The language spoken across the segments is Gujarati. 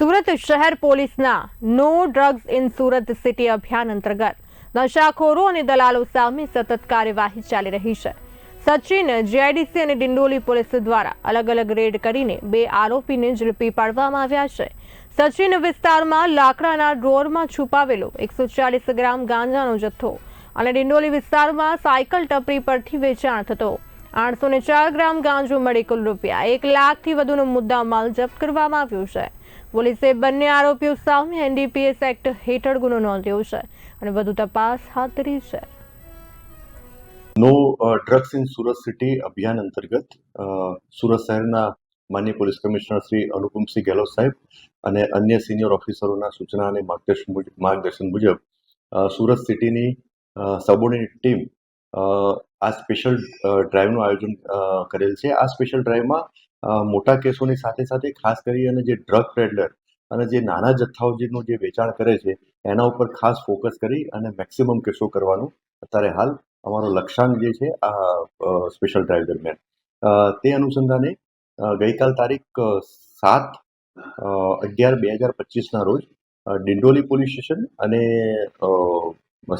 સુરત શહેર પોલીસના no drugs in Surat city અભિયાન અંતર્ગત નશાખોરો અને દલાલો સામે સતત કાર્યવાહી ચાલી રહી છે. સચિન જીઆઈડીસી અને ડિંડોલી પોલીસ દ્વારા અલગ અલગ રેડ કરીને બે આરોપીને ઝડપી પાડવામાં આવ્યા છે. સચિન વિસ્તારમાં લાકડાના ડ્રોરમાં છુપાવેલો એકસો ચાલીસ ગ્રામ ગાંજાનો જથ્થો અને ડિંડોલી વિસ્તારમાં સાયકલ ટપરી પરથી વેચાણ થતો આઠસો ચાર ગ્રામ ગાંજો મળી કુલ રૂપિયા એક લાખથી વધુનો મુદ્દા માલ જપ્ત કરવામાં આવ્યો છે. પોલીસે બંને આરોપીઓ સામે એનડીપીએસ એક્ટ હેઠળ ગુનો નોંધ્યો છે અને વધુ તપાસ હાથ ધરી છે. No drugs in Surat city અભિયાન અંતર્ગત સુરત શહેરના માન્ય પોલીસ કમિશનર શ્રી અનુપમસિંહ ગેહલોત સાહેબ અને અન્ય સિનિયર ઓફિસરોના સૂચના અને માર્ગદર્શન માર્ગદર્શન મુજબ સુરત સિટીની સબોર્ડિનેટ ટીમ આ સ્પેશિયલ ડ્રાઈવનું આયોજન કરેલ છે. આ સ્પેશિયલ ડ્રાઈવમાં મોટા કેસોની સાથે સાથે ખાસ કરી અને જે ડ્રગ પેડલર અને જે નાના જથ્થાઓ જેનું જે વેચાણ કરે છે, એના ઉપર ખાસ ફોકસ કરી અને મેક્સિમમ કેસો કરવાનું. અત્યારે હાલ અમારો લક્ષ્યાંક જે છે, આ સ્પેશિયલ ડ્રાઈવ દરમિયાન. તે અનુસંધાને ગઈકાલ તારીખ સાત અગિયાર બે હજાર પચીસના રોજ ડિંડોલી પોલીસ સ્ટેશન અને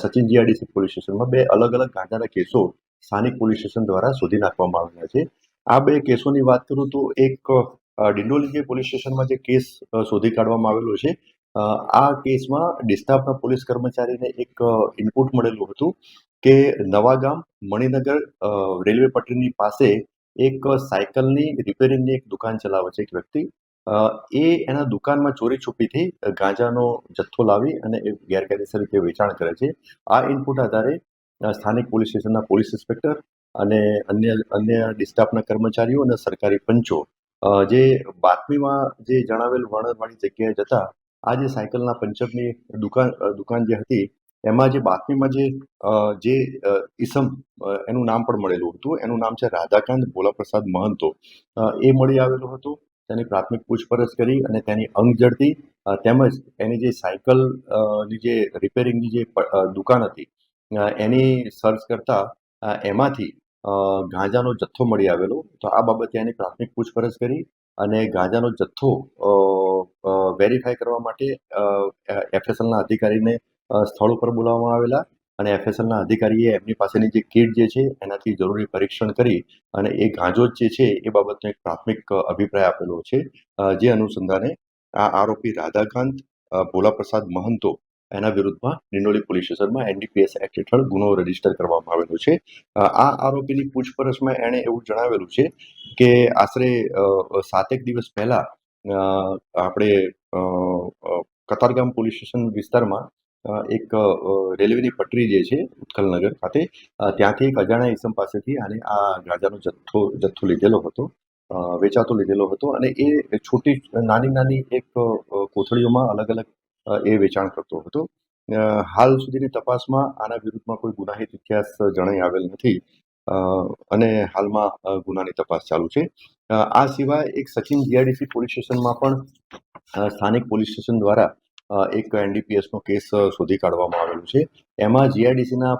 સચિન જીઆરડીસી પોલીસ સ્ટેશનમાં બે અલગ અલગ ગાંજાના કેસો સ્થાનિક પોલીસ સ્ટેશન દ્વારા શોધી નાખવામાં આવ્યા છે. આ બે કેસોની વાત કરું તો એક ડિંડોલી જે પોલીસ સ્ટેશનમાં જે કેસ શોધી કાઢવામાં આવેલો છે આ કેસમાં ડિસ્ટાફના પોલીસ કર્મચારીને એક ઇનપુટ મળેલું હતું કે નવાગામ મણિનગર રેલવે પટરીની પાસે એક સાયકલની રિપેરિંગની એક દુકાન ચલાવે છે એક વ્યક્તિ. એ એના દુકાનમાં ચોરી છુપીથી ગાંજાનો જથ્થો લાવી અને એ ગેરકાયદેસર રીતે વેચાણ કરે છે. આ ઇનપુટ આધારે સ્થાનિક પોલીસ સ્ટેશનના પોલીસ ઇન્સ્પેક્ટર અને અન્ય અન્ય ડિસ્ટાફના કર્મચારીઓ અને સરકારી પંચો જે બાતમીમાં જે જણાવેલ વર્ણનવાળી જગ્યાએ જતા, આ જે સાયકલના પંચરની દુકાન દુકાન જે હતી, એમાં જે બાતમીમાં જે જે ઇસમ એનું નામ પણ મળેલું હતું. એનું નામ છે રાધાકાંત ભોલાપ્રસાદ મહંતો. એ મળી આવેલું હતું. તેની પ્રાથમિક પૂછપરછ કરી અને તેની અંગ જડતી તેમજ એની જે સાયકલની જે રિપેરિંગની જે દુકાન હતી એની સર્ચ કરતા એમાંથી ગાંજાનો જથ્થો મળી આવેલો. તો આ બાબતે એની પ્રાથમિક પૂછપરછ કરી અને ગાંજાનો જથ્થો વેરીફાઈ કરવા માટે એફએસએલના અધિકારીને સ્થળ ઉપર બોલાવવામાં આવેલા અને એફએસએલના અધિકારીએ એમની પાસેની જે કીટ જે છે એનાથી જરૂરી પરીક્ષણ કરી અને એ ગાંજો જ છે એ બાબતનો એક પ્રાથમિક અભિપ્રાય આપેલો છે જે અનુસંધાને આ આરોપી રાધાકાંત ભોલાપ્રસાદ મહંતો એના વિરુદ્ધમાં ડિંડોલી પોલીસ સ્ટેશનમાં એનડીપીએસ એક્ટ હેઠળ ગુનો રજિસ્ટર કરવામાં આવેલો છે. આ આરોપીની પૂછપરછમાં એણે એવું જણાવેલું છે કે આશરે સાતેક દિવસ પહેલા આપણે કતારગામ પોલીસ સ્ટેશન વિસ્તારમાં એક રેલવેની પટરી જે છે ઉત્કલનગર ખાતે ત્યાંથી એક અજાણ્યા ઈસમ પાસેથી આને આ ગાંજાનો જથ્થો જથ્થો લીધેલો હતો વેચાતો લીધેલો હતો અને એ છોટી, નાની નાની એક કોથળીઓમાં અલગ અલગ એ વેચાણ કરતો હતો. હાલ સુધીની તપાસમાં આના વિરુદ્ધમાં કોઈ ગુનાહિત ઇતિહાસ જણાઈ આવેલ નથી. અને હાલમાં ગુનાની તપાસ ચાલુ છે. આ સિવાય એક સચિન જીઆઈડીસી પોલીસ સ્ટેશનમાં પણ સ્થાનિક પોલીસ સ્ટેશન દ્વારા એક એનડીપીએસનો કેસ શોધી કાઢવામાં આવેલો છે. એમાં જીઆઈડીસીના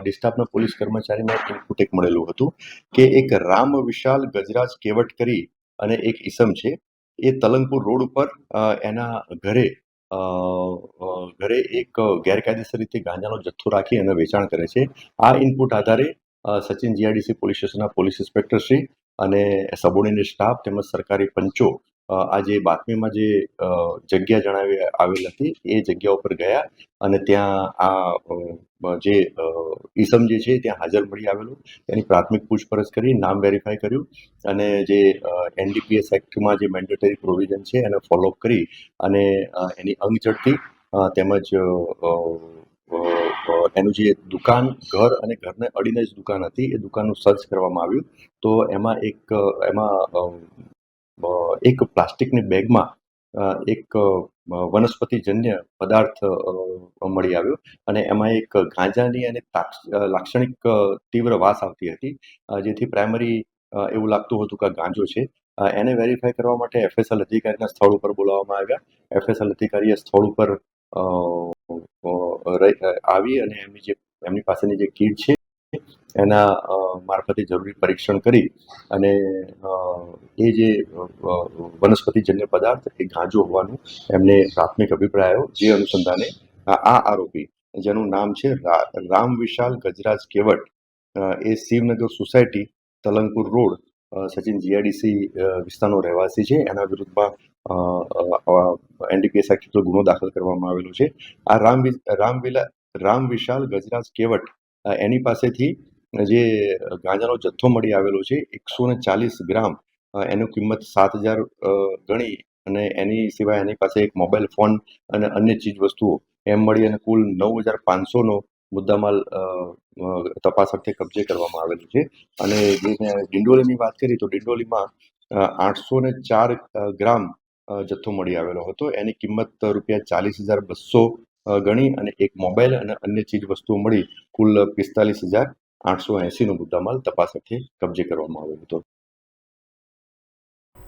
ડિસ્ટાફના પોલીસ કર્મચારીને ઇનપુટ એક મળેલું હતું કે એક રામ વિશાલ ગજરાજ કેવટ કરી અને એક ઈસમ છે. એ તલંગપુર રોડ ઉપર એના ઘરે ઘરે એક ગેરકાયદેસર રીતે ગાંજાનો જથ્થો રાખી અને વેચાણ કરે છે. આ ઇનપુટ આધારે સચિન જીઆઈડીસી પોલીસ સ્ટેશનના પોલીસ ઇન્સ્પેક્ટર શ્રી અને સબોર્ડિનેટ સ્ટાફ તેમજ સરકારી પંચો આ જે બાતમીમાં જે જગ્યા જણાવી, આવેલ હતી, એ જગ્યા ઉપર ગયા અને ત્યાં આ જે ઈસમ જે છે ત્યાં હાજર મળી આવેલું. તેની પ્રાથમિક પૂછપરછ કરી, નામ વેરીફાઈ કર્યું અને જે એનડીપીએસ એક્ટમાં જે મેન્ડેટરી પ્રોવિઝન છે એને ફોલોઅપ કરી અને એની અંગ ઝડપી તેમજ એનું જે દુકાન, ઘર અને ઘરને અડીને જ દુકાન હતી, એ દુકાનનું સર્ચ કરવામાં આવ્યું. તો એમાં એક એમાં એક પ્લાસ્ટિકની બેગમાં એક વનસ્પતિજન્ય પદાર્થ મળી આવ્યો. અને એમાં એક ગાંજાની અને લાક્ષણિક તીવ્ર વાસ આવતી હતી. જેથી પ્રાઇમરી એવું લાગતું હતું કે ગાંજો છે. એને વેરીફાઈ કરવા માટે એફએસએલ અધિકારીના સ્થળ ઉપર બોલાવવામાં આવ્યા. એફએસએલ અધિકારીએ સ્થળ ઉપર આવી અને એમની જે, એમની પાસેની જે કીટ છે એના મારફતે જરૂરી પરીક્ષણ કરી અને એ જે વનસ્પતિજન્ય પદાર્થ એ ગાંજો હોવાનું એમને પ્રાથમિક અભિપ્રાય જે અનુસંધાને આ આરોપી, જેનું નામ છે રામ વિશાલ ગજરાજ કેવટ એ Shivnagar society, Talangpur road Sachin GIDC વિસ્તારનો રહેવાસી છે. એના વિરુદ્ધમાં એનડીપીએસ એક્ટ ગુનો દાખલ કરવામાં આવેલો છે. આ રામ રામ વિલા, રામ વિશાલ ગજરાજ કેવટ એની પાસેથી જે ગાંજાનો જથ્થો મળી આવેલો છે, એકસો ને ચાલીસ ગ્રામ એનું કિંમત સાત હજાર ગણી અને એની સિવાય એની પાસે એક મોબાઈલ ફોન અને અન્ય ચીજ વસ્તુઓ એમ મળી અને કુલ નવ હજાર પાંચસોનો મુદ્દામાલ તપાસ અર્થે કબજે કરવામાં આવેલું છે. અને જે ડિંડોલીની વાત કરી તો ડિંડોલીમાં આઠસો ને ચાર ગ્રામ જથ્થો મળી આવેલો હતો. એની કિંમત રૂપિયા ચાલીસ હજાર બસો ગણી અને એક મોબાઈલ અને અન્ય ચીજ વસ્તુઓ મળી કુલ પિસ્તાલીસ હજાર આઠસો એંસીનો મુદ્દામાલ તપાસ અર્થે કબજે કરવામાં આવ્યો હતો.